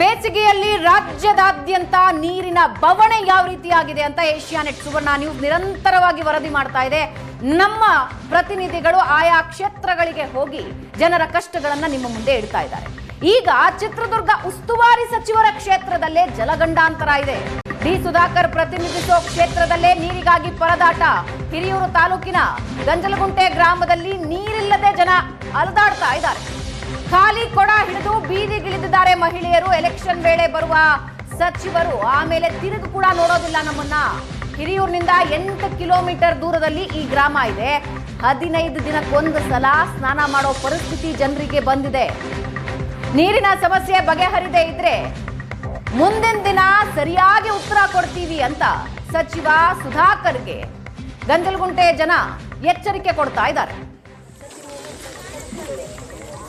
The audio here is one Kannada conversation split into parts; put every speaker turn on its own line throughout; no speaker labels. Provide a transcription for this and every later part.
ಬೇಸಿಗೆಯಲ್ಲಿ ರಾಜ್ಯದಾದ್ಯಂತ ನೀರಿನ ಬವಣೆ ಯಾವ ರೀತಿಯಾಗಿದೆ ಅಂತ ಏಷ್ಯಾನೆಟ್ ಸುವರ್ಣ ನ್ಯೂಸ್ ನಿರಂತರವಾಗಿ ವರದಿ ಮಾಡ್ತಾ ಇದೆ. ನಮ್ಮ ಪ್ರತಿನಿಧಿಗಳು ಆಯಾ ಕ್ಷೇತ್ರಗಳಿಗೆ ಹೋಗಿ ಜನರ ಕಷ್ಟಗಳನ್ನು ನಿಮ್ಮ ಮುಂದೆ ಇಡ್ತಾ ಇದ್ದಾರೆ. ಈಗ ಚಿತ್ರದುರ್ಗ ಉಸ್ತುವಾರಿ ಸಚಿವರ ಕ್ಷೇತ್ರದಲ್ಲೇ ಜಲಗಂಡಾಂತರ ಇದೆ. ಡಿ ಸುಧಾಕರ್ ಪ್ರತಿನಿಧಿಸುವ ಕ್ಷೇತ್ರದಲ್ಲೇ ನೀರಿಗಾಗಿ ಪರದಾಟ. ಹಿರಿಯೂರು ತಾಲೂಕಿನ ಗಂಜಲಗುಂಟೆ ಗ್ರಾಮದಲ್ಲಿ ನೀರಿಲ್ಲದೆ ಜನ ಅಲದಾಡ್ತಾ ಇದ್ದಾರೆ. ಖಾಲಿ ಕೊಡ ಹಿಡಿದು ಬೀದಿಗಿಳಿದಿದ್ದಾರೆ ಮಹಿಳೆಯರು. ಎಲೆಕ್ಷನ್ ವೇಳೆ ಬರುವ ಸಚಿವರು ಆಮೇಲೆ ತಿರುಗು ಕೂಡ ನೋಡೋದಿಲ್ಲ ನಮ್ಮನ್ನ. ಹಿರಿಯೂರಿನಿಂದ ಎಂಟು ಕಿಲೋಮೀಟರ್ ದೂರದಲ್ಲಿ ಈ ಗ್ರಾಮ ಇದೆ. ಹದಿನೈದು ದಿನಕ್ಕೊಂದು ಸಲ ಸ್ನಾನ ಮಾಡೋ ಪರಿಸ್ಥಿತಿ ಜನರಿಗೆ ಬಂದಿದೆ. ನೀರಿನ ಸಮಸ್ಯೆ ಬಗೆಹರಿದೇ ಇದ್ರೆ ಮುಂದಿನ ದಿನ ಸರಿಯಾಗಿ ಉತ್ತರ ಕೊಡ್ತೀವಿ ಅಂತ ಸಚಿವ ಸುಧಾಕರ್ಗೆ ಗಂಜಲಗುಂಟೆ ಜನ ಎಚ್ಚರಿಕೆ ಕೊಡ್ತಾ ಇದ್ದಾರೆ.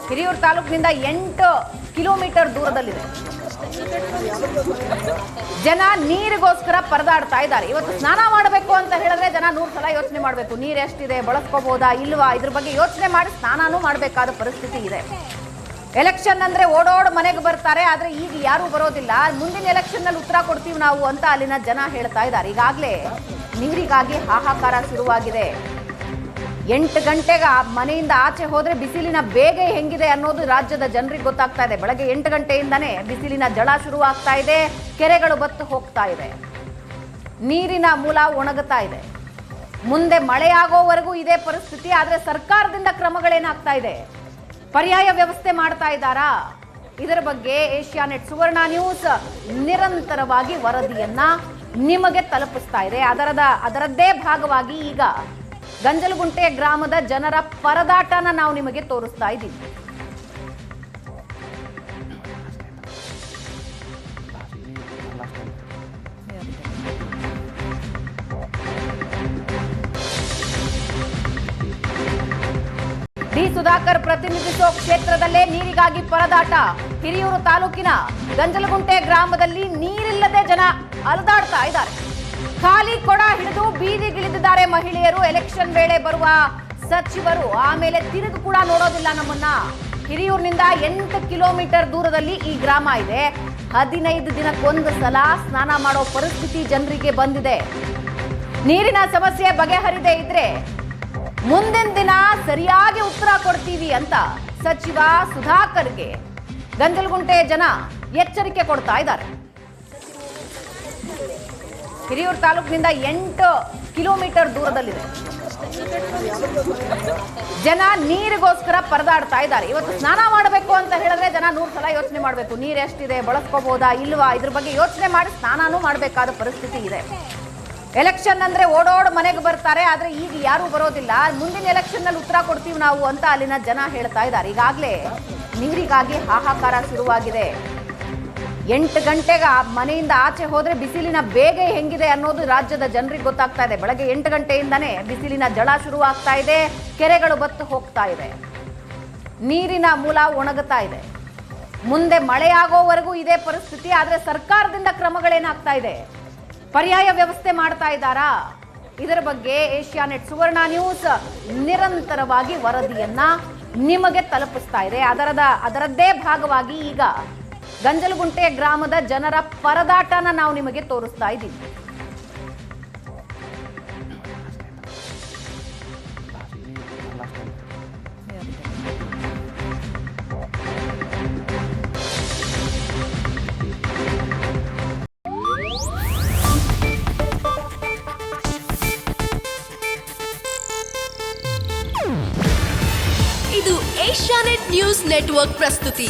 ಹಿರಿಯೂರು ತಾಲೂಕಿನಿಂದ ಎಂಟು ಕಿಲೋಮೀಟರ್ ದೂರದಲ್ಲಿದೆ. ಜನ ನೀರಿಗೋಸ್ಕರ ಪರದಾಡ್ತಾ ಇದ್ದಾರೆ. ಇವತ್ತು ಸ್ನಾನ ಮಾಡಬೇಕು ಅಂತ ಹೇಳಿದ್ರೆ ಜನ ನೂರು ಸಲ ಯೋಚನೆ ಮಾಡಬೇಕು. ನೀರು ಎಷ್ಟಿದೆ ಬಳಸ್ಕೋಬಹುದಾ ಇಲ್ವಾ, ಇದ್ರ ಬಗ್ಗೆ ಯೋಚನೆ ಮಾಡಿ ಸ್ನಾನನೂ ಮಾಡಬೇಕಾದ ಪರಿಸ್ಥಿತಿ ಇದೆ. ಎಲೆಕ್ಷನ್ ಅಂದ್ರೆ ಓಡೋಡ್ ಮನೆಗೆ ಬರ್ತಾರೆ, ಆದ್ರೆ ಈಗ ಯಾರು ಬರೋದಿಲ್ಲ. ಮುಂದಿನ ಎಲೆಕ್ಷನ್ನಲ್ಲಿ ಉತ್ತರ ಕೊಡ್ತೀವಿ ನಾವು ಅಂತ ಅಲ್ಲಿನ ಜನ ಹೇಳ್ತಾ ಇದ್ದಾರೆ. ಈಗಾಗಲೇ ನೀರಿಗಾಗಿ ಹಾಹಾಕಾರ ಶುರುವಾಗಿದೆ. ಎಂಟು ಗಂಟೆಗೆ ಆ ಮನೆಯಿಂದ ಆಚೆ ಹೋದರೆ ಬಿಸಿಲಿನ ಬೇಗ ಹೆಂಗಿದೆ ಅನ್ನೋದು ರಾಜ್ಯದ ಜನರಿಗೆ ಗೊತ್ತಾಗ್ತಾ ಇದೆ. ಬೆಳಗ್ಗೆ ಎಂಟು ಗಂಟೆಯಿಂದನೇ ಬಿಸಿಲಿನ ಜಳ ಶುರುವಾಗ್ತಾ ಇದೆ. ಕೆರೆಗಳು ಬತ್ತು ಹೋಗ್ತಾ ಇದೆ. ನೀರಿನ ಮೂಲ ಒಣಗುತ್ತಾ ಇದೆ. ಮುಂದೆ ಮಳೆಯಾಗೋವರೆಗೂ ಇದೇ ಪರಿಸ್ಥಿತಿ, ಆದ್ರೆ ಸರ್ಕಾರದಿಂದ ಕ್ರಮಗಳೇನಾಗ್ತಾ ಇದೆ? ಪರ್ಯಾಯ ವ್ಯವಸ್ಥೆ ಮಾಡ್ತಾ ಇದ್ದಾರಾ? ಇದರ ಬಗ್ಗೆ ಏಷ್ಯಾನೆಟ್ ಸುವರ್ಣ ನ್ಯೂಸ್ ನಿರಂತರವಾಗಿ ವರದಿಯನ್ನ ನಿಮಗೆ ತಲುಪಿಸ್ತಾ ಇದೆ. ಅದರದ, ಅದರದ್ದೇ ಭಾಗವಾಗಿ ಈಗ ಗಂಜಲಗುಂಟೆ ಗ್ರಾಮದ ಜನರ ಪರದಾಟನ ನಾವು ನಿಮಗೆ ತೋರಿಸ್ತಾ ಇದ್ದೀವಿ. ಡಿ ಸುಧಾಕರ್ ಪ್ರತಿನಿಧಿಸುವ ಕ್ಷೇತ್ರದಲ್ಲೇ ನೀರಿಗಾಗಿ ಪರದಾಟ. ಹಿರಿಯೂರು ತಾಲೂಕಿನ ಗಂಜಲಗುಂಟೆ ಗ್ರಾಮದಲ್ಲಿ ನೀರಿಲ್ಲದೆ ಜನ ಅಲದಾಡ್ತಾ ಇದ್ದಾರೆ. ಖಾಲಿ ಕೊಡ ಹಿಡಿದು ಬೀದಿಗಿಳಿದಿದ್ದಾರೆ ಮಹಿಳೆಯರು. ಎಲೆಕ್ಷನ್ ವೇಳೆ ಬರುವ ಸಚಿವರು ಆಮೇಲೆ ತಿರುಗು ಕೂಡ ನೋಡೋದಿಲ್ಲ ನಮ್ಮನ್ನ. ಹಿರಿಯೂರಿನಿಂದ ಎಂಟು ಕಿಲೋಮೀಟರ್ ದೂರದಲ್ಲಿ ಈ ಗ್ರಾಮ ಇದೆ. ಹದಿನೈದು ದಿನಕ್ಕೊಂದು ಸಲ ಸ್ನಾನ ಮಾಡೋ ಪರಿಸ್ಥಿತಿ ಜನರಿಗೆ ಬಂದಿದೆ. ನೀರಿನ ಸಮಸ್ಯೆ ಬಗೆಹರಿದೇ ಇದ್ರೆ ಮುಂದಿನ ದಿನ ಸರಿಯಾಗಿ ಉತ್ತರ ಕೊಡ್ತೀವಿ ಅಂತ ಸಚಿವ ಸುಧಾಕರ್ಗೆ ಗಂಜಲಗುಂಟೆ ಜನ ಎಚ್ಚರಿಕೆ ಕೊಡ್ತಾ ಇದ್ದಾರೆ. ಹಿರಿಯೂರು ತಾಲೂಕಿನಿಂದ ಎಂಟು ಕಿಲೋಮೀಟರ್ ದೂರದಲ್ಲಿದೆ. ಜನ ನೀರಿಗೋಸ್ಕರ ಪರದಾಡ್ತಾ ಇದ್ದಾರೆ. ಇವತ್ತು ಸ್ನಾನ ಮಾಡಬೇಕು ಅಂತ ಹೇಳಿದ್ರೆ ಜನ ನೂರು ಸಲ ಯೋಚನೆ ಮಾಡಬೇಕು. ನೀರು ಎಷ್ಟಿದೆ ಬಳಸ್ಕೋಬಹುದಾ ಇಲ್ವಾ? ಇದ್ರ ಬಗ್ಗೆ ಯೋಚನೆ ಮಾಡಿ ಸ್ನಾನನೂ ಮಾಡಬೇಕಾದ ಪರಿಸ್ಥಿತಿ ಇದೆ. ಎಲೆಕ್ಷನ್ ಅಂದ್ರೆ ಓಡೋಡ್ ಮನೆಗೆ ಬರ್ತಾರೆ, ಆದ್ರೆ ಈಗ ಯಾರು ಬರೋದಿಲ್ಲ. ಮುಂದಿನ ಎಲೆಕ್ಷನ್ನಲ್ಲಿ ಉತ್ತರ ಕೊಡ್ತೀವಿ ನಾವು ಅಂತ ಅಲ್ಲಿನ ಜನ ಹೇಳ್ತಾ ಇದ್ದಾರೆ. ಈಗಾಗಲೇ ನೀರಿಗಾಗಿ ಹಾಹಾಕಾರ ಶುರುವಾಗಿದೆ. ಎಂಟು ಗಂಟೆಗೆ ಆ ಮನೆಯಿಂದ ಆಚೆ ಹೋದರೆ ಬಿಸಿಲಿನ ಬೇಗ ಹೆಂಗಿದೆ ಅನ್ನೋದು ರಾಜ್ಯದ ಜನರಿಗೆ ಗೊತ್ತಾಗ್ತಾ ಇದೆ. ಬೆಳಗ್ಗೆ ಎಂಟು ಗಂಟೆಯಿಂದನೇ ಬಿಸಿಲಿನ ಜಳ ಶುರುವಾಗ್ತಾ ಇದೆ. ಕೆರೆಗಳು ಬತ್ತು ಹೋಗ್ತಾ ಇದೆ. ನೀರಿನ ಮೂಲ ಒಣಗುತ್ತಾ ಇದೆ. ಮುಂದೆ ಮಳೆಯಾಗೋವರೆಗೂ ಇದೇ ಪರಿಸ್ಥಿತಿ, ಆದ್ರೆ ಸರ್ಕಾರದಿಂದ ಕ್ರಮಗಳೇನಾಗ್ತಾ ಇದೆ? ಪರ್ಯಾಯ ವ್ಯವಸ್ಥೆ ಮಾಡ್ತಾ ಇದ್ದಾರಾ? ಇದರ ಬಗ್ಗೆ ಏಷ್ಯಾನೆಟ್ ಸುವರ್ಣ ನ್ಯೂಸ್ ನಿರಂತರವಾಗಿ ವರದಿಯನ್ನ ನಿಮಗೆ ತಲುಪಿಸ್ತಾ ಇದೆ. ಅದರದ, ಅದರದ್ದೇ ಭಾಗವಾಗಿ ಈಗ ಗಂಜಲಗುಂಟೆ ಗ್ರಾಮದ ಜನರ ಪರದಾಟನ ನಾವು ನಿಮಗೆ ತೋರಿಸ್ತಾ ಇದ್ದೀವಿ.
ಇದು ಏಷ್ಯಾನೆಟ್ ನ್ಯೂಸ್ ನೆಟ್ವರ್ಕ್ ಪ್ರಸ್ತುತಿ.